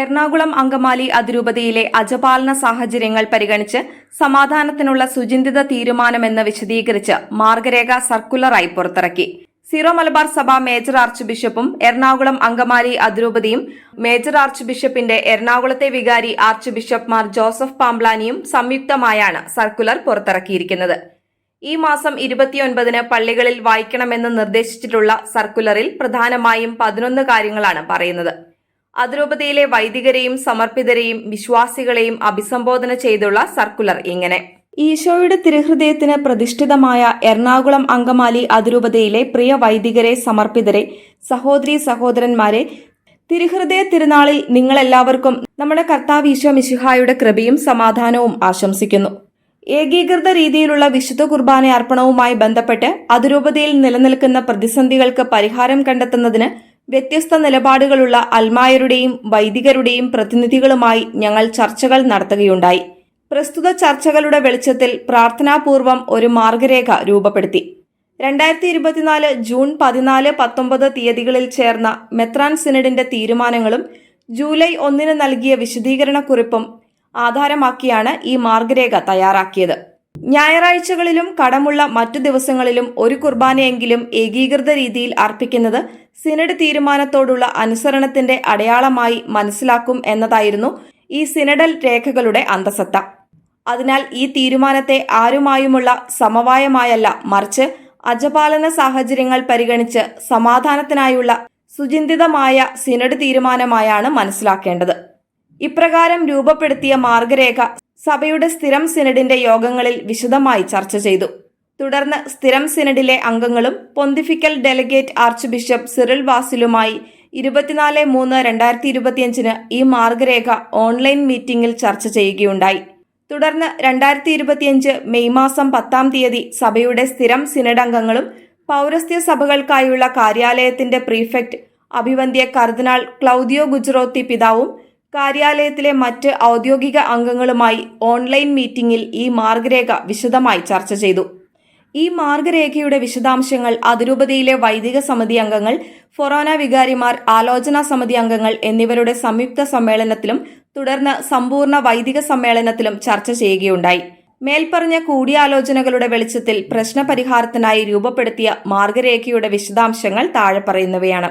എറണാകുളം അങ്കമാലി അതിരൂപതയിലെ അജപാലന സാഹചര്യങ്ങൾ പരിഗണിച്ച് സമാധാനത്തിനുള്ള സുചിന്തിത തീരുമാനമെന്ന് വിശദീകരിച്ച് മാർഗരേഖ സർക്കുലറായി പുറത്തിറക്കി. സീറോ മലബാർ സഭ മേജർ ആർച്ച് ബിഷപ്പും എറണാകുളം അങ്കമാലി അതിരൂപതയും മേജർ ആർച്ച് ബിഷപ്പിന്റെ എറണാകുളത്തെ വികാരി ആർച്ച് ബിഷപ്പ് മാർ ജോസഫ് പാംബ്ലാനിയും സംയുക്തമായാണ് സർക്കുലർ പുറത്തിറക്കിയിരിക്കുന്നത്. ഈ മാസം ഇരുപത്തിയൊൻപതിന് പള്ളികളിൽ വായിക്കണമെന്ന് നിർദ്ദേശിച്ചിട്ടുള്ള സർക്കുലറിൽ പ്രധാനമായും പതിനൊന്ന് കാര്യങ്ങളാണ് പറയുന്നത്. അതിരൂപതയിലെ വൈദികരെയും സമർപ്പിതരെയും വിശ്വാസികളെയും അഭിസംബോധന ചെയ്തുള്ള സർക്കുലർ ഇങ്ങനെ. ഈശോയുടെ തിരുഹൃദയത്തിന് പ്രതിഷ്ഠിതമായ എറണാകുളം അങ്കമാലി അതിരൂപതയിലെ പ്രിയ വൈദികരെ സമർപ്പിതരെ സഹോദരി സഹോദരന്മാരെ തിരുഹൃദയ തിരുനാളിൽ നിങ്ങളെല്ലാവർക്കും നമ്മുടെ കർത്താവ് ഈശോ മിശിഹായുടെ കൃപയും സമാധാനവും ആശംസിക്കുന്നു. ഏകീകൃത രീതിയിലുള്ള വിശുദ്ധ കുർബാന അർപ്പണവുമായി ബന്ധപ്പെട്ട് അതിരൂപതയിൽ നിലനിൽക്കുന്ന പ്രതിസന്ധികൾക്ക് പരിഹാരം കണ്ടെത്തുന്നതിന് വ്യത്യസ്ത നിലപാടുകളുള്ള അൽമായരുടെയും വൈദികരുടെയും പ്രതിനിധികളുമായി ഞങ്ങൾ ചർച്ചകൾ നടത്തുകയുണ്ടായി. പ്രസ്തുത ചർച്ചകളുടെ വെളിച്ചത്തിൽ പ്രാർത്ഥനാപൂർവം ഒരു മാർഗരേഖ രൂപപ്പെടുത്തി. രണ്ടായിരത്തി ഇരുപത്തിനാല് ജൂൺ പതിനാല് പത്തൊമ്പത് തീയതികളിൽ ചേർന്ന മെത്രാൻ സിനഡിന്റെ തീരുമാനങ്ങളും ജൂലൈ ഒന്നിന് നൽകിയ വിശദീകരണക്കുറിപ്പും ആധാരമാക്കിയാണ് ഈ മാർഗരേഖ തയ്യാറാക്കിയത്. ഞായറാഴ്ചകളിലും കടമുള്ള മറ്റു ദിവസങ്ങളിലും ഒരു കുർബാനയെങ്കിലും ഏകീകൃത രീതിയിൽ അർപ്പിക്കുന്നത് സിനഡ് തീരുമാനത്തോടുള്ള അനുസരണത്തിന്റെ അടയാളമായി മനസ്സിലാക്കും എന്നതായിരുന്നു ഈ സിനഡൽ രേഖകളുടെ അന്തസത്ത. അതിനാൽ ഈ തീരുമാനത്തെ ആരുമായുമുള്ള സമവായമായല്ല മറിച്ച് അജപാലന സാഹചര്യങ്ങൾ പരിഗണിച്ച് സമാധാനത്തിനായുള്ള സുചിന്തിതമായ സിനഡ് തീരുമാനമായാണ് മനസ്സിലാക്കേണ്ടത്. ഇപ്രകാരം രൂപപ്പെടുത്തിയ മാർഗരേഖ സഭയുടെ സ്ഥിരം സിനഡിന്റെ യോഗങ്ങളിൽ വിശദമായി ചർച്ച ചെയ്തു. തുടർന്ന് സ്ഥിരം സിനഡിലെ അംഗങ്ങളും pontifical delegate archbishop Cyril വാസിലുമായി ഇരുപത്തിനാല് മൂന്ന് രണ്ടായിരത്തി ഇരുപത്തിയഞ്ചിന് ഈ മാർഗരേഖ ഓൺലൈൻ മീറ്റിംഗിൽ ചർച്ച ചെയ്യുകയുണ്ടായി. തുടർന്ന് രണ്ടായിരത്തി ഇരുപത്തിയഞ്ച് മെയ് മാസം പത്താം തീയതി സഭയുടെ സ്ഥിരം സിനഡ് അംഗങ്ങളും പൗരസ്ത്യ സഭകൾക്കായുള്ള കാര്യാലയത്തിന്റെ പ്രീഫെക്ട് അഭിവന്ധ്യ കർദിനാൾ ക്ലൗദിയോ ഗുജറോത്തി പിതാവും കാര്യാലയത്തിലെ മറ്റ് ഔദ്യോഗിക അംഗങ്ങളുമായി ഓൺലൈൻ മീറ്റിംഗിൽ ഈ മാർഗരേഖ വിശദമായി ചർച്ച ചെയ്തു. ഈ മാർഗരേഖയുടെ വിശദാംശങ്ങൾ അതിരൂപതയിലെ വൈദിക സമിതി അംഗങ്ങൾ ഫൊറോന വികാരിമാർ ആലോചനാ സമിതി അംഗങ്ങൾ എന്നിവരുടെ സംയുക്ത സമ്മേളനത്തിലും തുടർന്ന് സമ്പൂർണ വൈദിക സമ്മേളനത്തിലും ചർച്ച ചെയ്യുകയുണ്ടായി. മേൽപ്പറഞ്ഞ കൂടിയാലോചനകളുടെ വെളിച്ചത്തിൽ പ്രശ്നപരിഹാരത്തിനായി രൂപപ്പെടുത്തിയ മാർഗരേഖയുടെ വിശദാംശങ്ങൾ താഴെ പറയുന്നവയാണ്.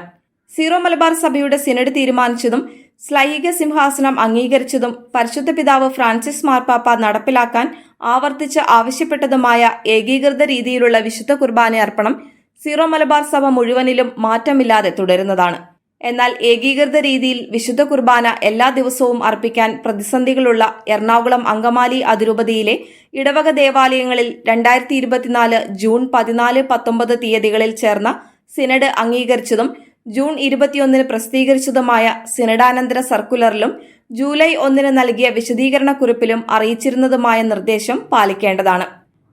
സീറോ മലബാർ സഭയുടെ സിനഡ് തീരുമാനിച്ചതും ശ്ലൈഹിക സിംഹാസനം അംഗീകരിച്ചതും പരിശുദ്ധ പിതാവ് ഫ്രാൻസിസ് മാർപ്പാപ്പ നടപ്പിലാക്കാൻ ആവർത്തിച്ച് ആവശ്യപ്പെട്ടതുമായ ഏകീകൃത രീതിയിലുള്ള വിശുദ്ധ കുർബാന അർപ്പണം സീറോ മലബാർ സഭ മുഴുവനിലും മാറ്റമില്ലാതെ തുടരുന്നതാണ്. എന്നാൽ ഏകീകൃത രീതിയിൽ വിശുദ്ധ കുർബാന എല്ലാ ദിവസവും അർപ്പിക്കാൻ പ്രതിസന്ധികളുള്ള എറണാകുളം അങ്കമാലി അതിരൂപതയിലെ ഇടവക ദേവാലയങ്ങളിൽ രണ്ടായിരത്തി ഇരുപത്തിനാല് ജൂൺ പതിനാല് പത്തൊമ്പത് തീയതികളിൽ ചേർന്ന സിനഡ് അംഗീകരിച്ചതും ജൂൺ ഇരുപത്തിയൊന്നിന് പ്രസിദ്ധീകരിച്ചതുമായ സിനഡാനന്തര സർക്കുലറിലും ജൂലൈ ഒന്നിന് നൽകിയ വിശദീകരണ കുറിപ്പിലും അറിയിച്ചിരുന്നതുമായ നിർദ്ദേശം പാലിക്കേണ്ടതാണ്.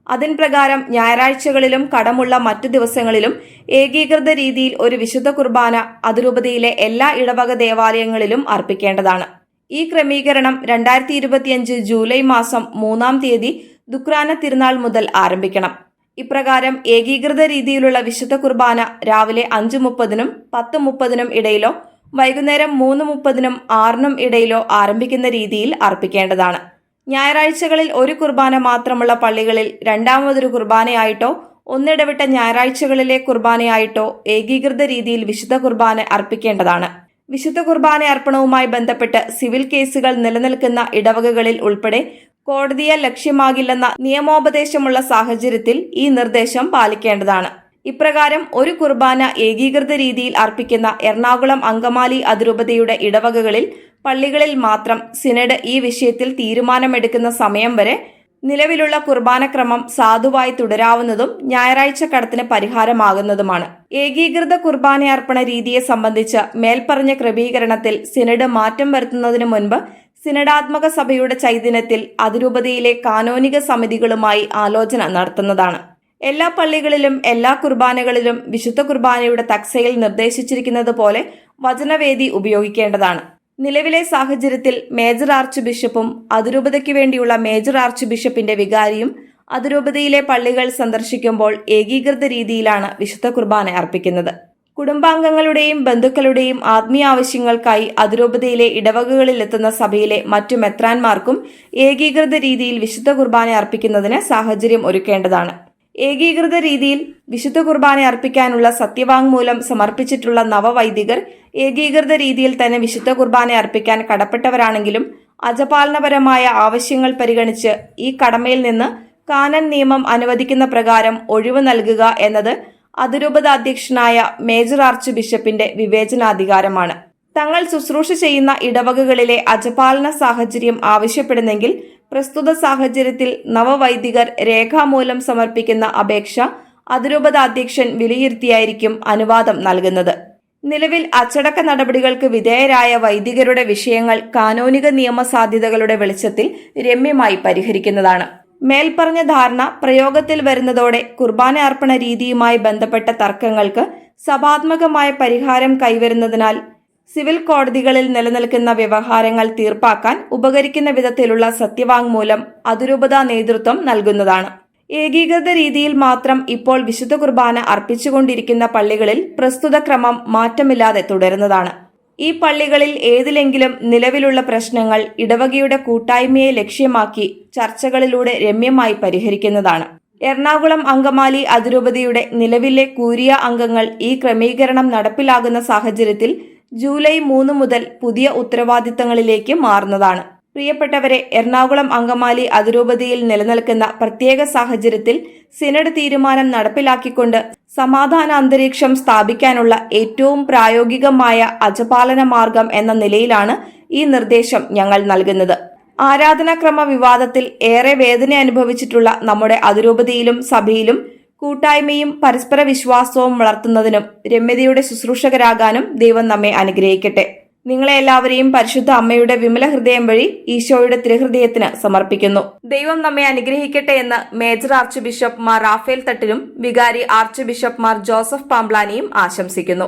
അതിൻ പ്രകാരം ഞായറാഴ്ചകളിലും കടമുള്ള മറ്റു ദിവസങ്ങളിലും ഏകീകൃത രീതിയിൽ ഒരു വിശുദ്ധ കുർബാന അതിരൂപതയിലെ എല്ലാ ഇടവക ദേവാലയങ്ങളിലും അർപ്പിക്കേണ്ടതാണ്. ഈ ക്രമീകരണം രണ്ടായിരത്തി ഇരുപത്തിയഞ്ച് ജൂലൈ മാസം മൂന്നാം തീയതി ദുക്രാന തിരുനാൾ മുതൽ ആരംഭിക്കണം. ഇപ്രകാരം ഏകീകൃത രീതിയിലുള്ള വിശുദ്ധ കുർബാന രാവിലെ അഞ്ച് മുപ്പതിനും പത്ത് മുപ്പതിനും ഇടയിലോ വൈകുന്നേരം മൂന്ന് മുപ്പതിനും ആറിനും ഇടയിലോ ആരംഭിക്കുന്ന രീതിയിൽ അർപ്പിക്കേണ്ടതാണ്. ഞായറാഴ്ചകളിൽ ഒരു കുർബാന മാത്രമുള്ള പള്ളികളിൽ രണ്ടാമതൊരു കുർബാനയായിട്ടോ ഒന്നിടവിട്ട ഞായറാഴ്ചകളിലെ കുർബാനയായിട്ടോ ഏകീകൃത രീതിയിൽ വിശുദ്ധ കുർബാന അർപ്പിക്കേണ്ടതാണ്. വിശുദ്ധ കുർബാന അർപ്പണവുമായി ബന്ധപ്പെട്ട് സിവിൽ കേസുകൾ നിലനിൽക്കുന്ന ഇടവകകളിൽ ഉൾപ്പെടെ കോടതിയെ ലക്ഷ്യമാകില്ലെന്ന നിയമോപദേശമുള്ള സാഹചര്യത്തിൽ ഈ നിർദ്ദേശം പാലിക്കേണ്ടതാണ്. ഇപ്രകാരം ഒരു കുർബാന ഏകീകൃത രീതിയിൽ അർപ്പിക്കുന്ന എറണാകുളം അങ്കമാലി അതിരൂപതയുടെ ഇടവകകളിൽ പള്ളികളിൽ മാത്രം സിനഡ് ഈ വിഷയത്തിൽ തീരുമാനമെടുക്കുന്ന സമയം വരെ നിലവിലുള്ള കുർബാനക്രമം സാധുവായി തുടരാവുന്നതും ഞായറാഴ്ച കടത്തിന് പരിഹാരമാകുന്നതുമാണ്. ഏകീകൃത കുർബാനയർപ്പണ രീതിയെ സംബന്ധിച്ച് മേൽപ്പറഞ്ഞ ക്രമീകരണത്തിൽ സിനഡ് മാറ്റം വരുത്തുന്നതിനു മുൻപ് സിനഡാത്മക സഭയുടെ ചൈതന്യത്തിൽ അതിരൂപതയിലെ കാനോനിക സമിതികളുമായി ആലോചന നടത്തുന്നതാണ്. എല്ലാ പള്ളികളിലും എല്ലാ കുർബാനകളിലും വിശുദ്ധ കുർബാനയുടെ തക്സയിൽ നിർദ്ദേശിച്ചിരിക്കുന്നത് പോലെ വചനവേദി ഉപയോഗിക്കേണ്ടതാണ്. നിലവിലെ സാഹചര്യത്തിൽ മേജർ ആർച്ച് ബിഷപ്പും അതിരൂപതയ്ക്ക് വേണ്ടിയുള്ള മേജർ ആർച്ച് ബിഷപ്പിന്റെ വികാരിയും അതിരൂപതയിലെ പള്ളികൾ സന്ദർശിക്കുമ്പോൾ ഏകീകൃത രീതിയിലാണ് വിശുദ്ധ കുർബാന അർപ്പിക്കുന്നത്. കുടുംബാംഗങ്ങളുടെയും ബന്ധുക്കളുടെയും ആത്മീയ ആവശ്യങ്ങൾക്കായി അതിരൂപതയിലെ ഇടവകകളിലെത്തുന്ന സഭയിലെ മറ്റു മെത്രാൻമാർക്കും ഏകീകൃത രീതിയിൽ വിശുദ്ധ കുർബാന അർപ്പിക്കുന്നതിന് സാഹചര്യം ഒരുക്കേണ്ടതാണ്. ഏകീകൃത രീതിയിൽ വിശുദ്ധ കുർബാന അർപ്പിക്കാനുള്ള സത്യവാങ്മൂലം സമർപ്പിച്ചിട്ടുള്ള നവവൈദികർ ഏകീകൃത രീതിയിൽ തന്നെ വിശുദ്ധ കുർബാന അർപ്പിക്കാൻ കടപ്പെട്ടവരാണെങ്കിലും അജപാലനപരമായ ആവശ്യങ്ങൾ പരിഗണിച്ച് ഈ കടമയിൽ നിന്ന് കാനൻ നിയമം അനുവദിക്കുന്ന പ്രകാരം ഒഴിവ് നൽകുക എന്നത് അതിരൂപത അധ്യക്ഷനായ മേജർ ആർച്ച് ബിഷപ്പിന്റെ വിവേചനാധികാരമാണ്. തങ്ങൾ ശുശ്രൂഷ ചെയ്യുന്ന ഇടവകകളിലെ അജപാലന സാഹചര്യം ആവശ്യപ്പെടുന്നെങ്കിൽ പ്രസ്തുത സാഹചര്യത്തിൽ നവവൈദികർ രേഖാമൂലം സമർപ്പിക്കുന്ന അപേക്ഷ അതിരൂപത അധ്യക്ഷൻ വിലയിരുത്തിയായിരിക്കും അനുവാദം നൽകുന്നത്. നിലവിൽ അച്ചടക്ക നടപടികൾക്ക് വിധേയരായ വൈദികരുടെ വിഷയങ്ങൾ കാനോനിക നിയമസാധ്യതകളുടെ വെളിച്ചത്തിൽ രമ്യമായി പരിഹരിക്കുന്നതാണ്. മേൽപ്പറഞ്ഞ ധാരണ പ്രയോഗത്തിൽ വരുന്നതോടെ കുർബാന അർപ്പണ രീതിയുമായി ബന്ധപ്പെട്ട തർക്കങ്ങൾക്ക് സഭാത്മകമായ പരിഹാരം കൈവരുന്നതിനാൽ സിവിൽ കോടതികളിൽ നിലനിൽക്കുന്ന വ്യവഹാരങ്ങൾ തീർപ്പാക്കാൻ ഉപകരിക്കുന്ന വിധത്തിലുള്ള സത്യവാങ്മൂലം അതിരൂപതാ നേതൃത്വം നൽകുന്നതാണ്. ഏകീകൃത രീതിയിൽ മാത്രം ഇപ്പോൾ വിശുദ്ധ കുർബാന അർപ്പിച്ചുകൊണ്ടിരിക്കുന്ന പള്ളികളിൽ പ്രസ്തുത ക്രമം മാറ്റമില്ലാതെ തുടരുന്നതാണ്. ഈ പള്ളികളിൽ ഏതിലെങ്കിലും നിലവിലുള്ള പ്രശ്നങ്ങൾ ഇടവകയുടെ കൂട്ടായ്മയെ ലക്ഷ്യമാക്കി ചർച്ചകളിലൂടെ രമ്യമായി പരിഹരിക്കുന്നതാണ്. എറണാകുളം അങ്കമാലി അതിരൂപതയുടെ നിലവിലെ കൂരിയ അംഗങ്ങൾ ഈ ക്രമീകരണം നടപ്പിലാകുന്ന സാഹചര്യത്തിൽ ജൂലൈ മൂന്ന് മുതൽ പുതിയ ഉത്തരവാദിത്തങ്ങളിലേക്ക് മാറുന്നതാണ്. പ്രിയപ്പെട്ടവരെ എറണാകുളം അങ്കമാലി അതിരൂപതയിൽ നിലനിൽക്കുന്ന പ്രത്യേക സാഹചര്യത്തിൽ സിനഡ് തീരുമാനം നടപ്പിലാക്കിക്കൊണ്ട് സമാധാന അന്തരീക്ഷം സ്ഥാപിക്കാനുള്ള ഏറ്റവും പ്രായോഗികമായ അജപാലന മാർഗം എന്ന നിലയിലാണ് ഈ നിർദ്ദേശം ഞങ്ങൾ നൽകുന്നത്. ആരാധനാക്രമ വിവാദത്തിൽ ഏറെ വേദന അനുഭവിച്ചിട്ടുള്ള നമ്മുടെ അതിരൂപതയിലും സഭയിലും കൂട്ടായ്മയും പരസ്പര വിശ്വാസവും വളർത്തുന്നതിനും രമ്യതയുടെ ശുശ്രൂഷകരാകാനും ദൈവം നമ്മെ അനുഗ്രഹിക്കട്ടെ. നിങ്ങളെ എല്ലാവരെയും പരിശുദ്ധ അമ്മയുടെ വിമല ഹൃദയം വഴി ഈശോയുടെ തിരുഹൃദയത്തിന് സമർപ്പിക്കുന്നു. ദൈവം നമ്മെ അനുഗ്രഹിക്കട്ടെ എന്ന് major archbishop Mar Rafale തട്ടിലും വികാരി ആർച്ച് ബിഷപ്പ് മാർ ജോസഫ് പാംബ്ലാനിയും ആശംസിക്കുന്നു.